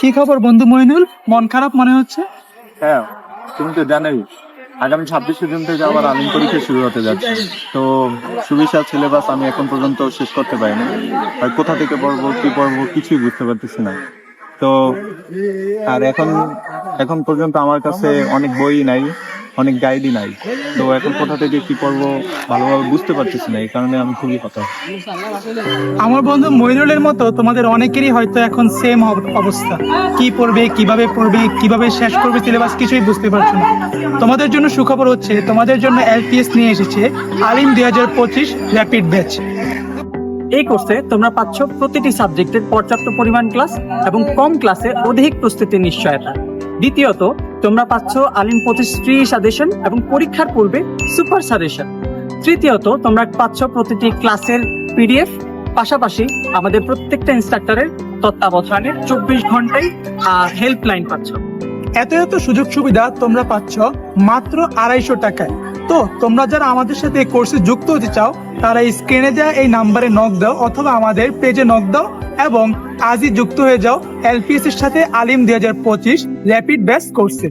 কি খবর বন্ধু মইনুল? মন খারাপ মনে হচ্ছে? হ্যাঁ তুমি তো জানোই, আগামী ছাব্বিশে জুন থেকে আবার আলিম পরীক্ষা শুরু হতে যাচ্ছে। তো সুবিশাল সিলেবাস আমি এখন পর্যন্ত শেষ করতে পারিনি। আর কোথা থেকে পড়ব, কি পড়ব, কিছুই বুঝতে পারতেছি না। তো, আর এখন এখন পর্যন্ত আমার কাছে অনেক বই নাই। অনেক গাইডই নাই তো এখন কোথা থেকে কি পড়ব ভালোভাবে বুঝতে পারতেছি না, এই কারণে আমি খুবই কথা আমার বন্ধু মইনুলের মতো তোমাদের অনেকেরই হয়তো এখন সেম অবস্থা। কি পড়বে, কীভাবে পড়বে, কীভাবে শেষ করবে সিলেবাস কিছুই বুঝতে পারছ না। তোমাদের জন্য সুখবর হচ্ছে, তোমাদের জন্য এলপিএস নিয়ে এসেছে আলিম দুই হাজার পঁচিশ র্যাপিড ব্যাচ এই কোর্সে তোমরা পাচ্ছ প্রতিটি সাবজেক্টের পর্যাপ্ত পরিমাণ ক্লাস এবং কম ক্লাসে অধিক প্রস্তুতি নিশ্চয়তা। দ্বিতীয়ত তোমরা পাচ্ছ আলিম প্রতিশ্রী সাজেশন এবং পরীক্ষার পূর্বে সুপার সাজেশন। তৃতীয়ত, তোমরা পাচ্ছ প্রতিটি ক্লাসের পিডিএফ, পাশাপাশি আমাদের প্রত্যেকটা ইনস্ট্রাক্টরের তত্ত্বাবধানে চব্বিশ ঘন্টায় হেল্পলাইন পাচ্ছ। এত এত সুযোগ সুবিধা তোমরা পাচ্ছ মাত্র আড়াইশো টাকায়। তো তোমরা যারা আমাদের সাথে এই কোর্সে যুক্ত হতে চাও, তারা স্ক্রিনে যা এই নাম্বারে নক দাও অথবা আমাদের পেজে নক দাও এবং আজই যুক্ত হয়ে যাও এলপিএস এর সাথে আলিম দুই হাজার পঁচিশ র্যাপিড ব্যাস কোর্সে